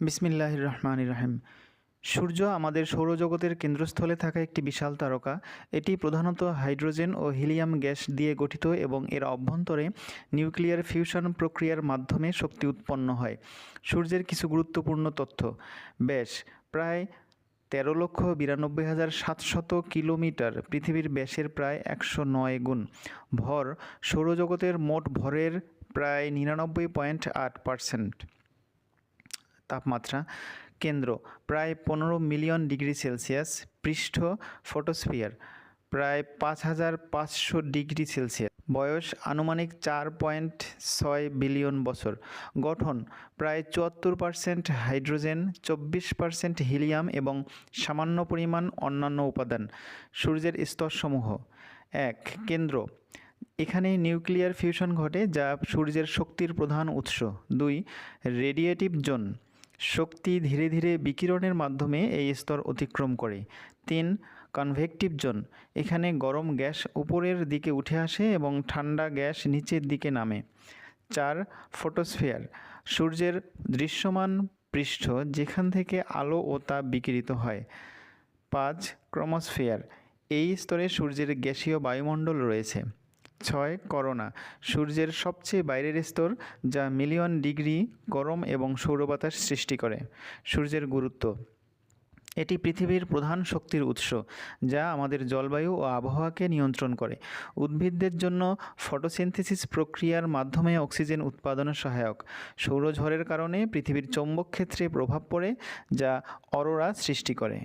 বিসমিল্লাহ রহমান রাহিম সূর্য আমাদের সৌরজগতের কেন্দ্রস্থলে থাকা একটি বিশাল তারকা। এটি প্রধানত হাইড্রোজেন ও হিলিয়াম গ্যাস দিয়ে গঠিত এবং এর অভ্যন্তরে নিউক্লিয়ার ফিউশন প্রক্রিয়ার মাধ্যমে শক্তি উৎপন্ন হয়। সূর্যের কিছু গুরুত্বপূর্ণ তথ্য। ব্যাস, প্রায় তেরো লক্ষ বিরানব্বই হাজার সাতশত কিলোমিটার পৃথিবীর ব্যাসের প্রায় একশো নয় গুণ। ভর সৌরজগতের মোট ভরের প্রায় নিরানব্বই পয়েন্ট আট পার্সেন্ট। তাপমাত্রা কেন্দ্র, প্রায় পনেরো মিলিয়ন ডিগ্রি সেলসিয়াস পৃষ্ঠ ফটোস্ফিয়ার, প্রায় পাঁচ হাজার পাঁচশো ডিগ্রি সেলসিয়াস। বয়স আনুমানিক চার পয়েন্ট ছয় বিলিয়ন বছর। গঠন, প্রায় চুয়াত্তর পার্সেন্ট হাইড্রোজেন, চব্বিশ পার্সেন্ট হিলিয়াম এবং সামান্য পরিমাণ অন্যান্য উপাদান, সূর্যের স্তরসমূহ। এক, কেন্দ্র এখানে নিউক্লিয়ার ফিউশন ঘটে যা সূর্যের শক্তির প্রধান উৎস। দুই, রেডিয়েটিভ জোন শক্তি ধীরে ধীরে বিকিরণের মাধ্যমে এই স্তর অতিক্রম করে। তিন কনভেকটিভ জোন এখানে গরম গ্যাস উপরের দিকে উঠে আসে এবং ঠান্ডা গ্যাস নিচের দিকে নামে। চার ফটোস্ফিয়ার সূর্যের দৃশ্যমান পৃষ্ঠ যেখান থেকে আলো ও তাপ বিকিরিত হয়। পাঁচ, ক্রমোস্ফিয়ার, এই স্তরে সূর্যের গ্যাসীয় বায়ুমণ্ডল রয়েছে। ছয় করোনা, সূর্যের সবচেয়ে বাইরের স্তর যা মিলিয়ন ডিগ্রি গরম এবং সৌরবাতাস সৃষ্টি করে, সূর্যের গুরুত্ব। এটি পৃথিবীর প্রধান শক্তির উৎস, যা আমাদের জলবায়ু ও আবহাওয়াকে নিয়ন্ত্রণ করে। উদ্ভিদদের জন্য ফটোসিনথেসিস প্রক্রিয়ার মাধ্যমে অক্সিজেন উৎপাদনে সহায়ক। সৌরঝড়ের কারণে পৃথিবীর চৌম্বক ক্ষেত্রে প্রভাব পড়ে, যা অরোরা সৃষ্টি করে।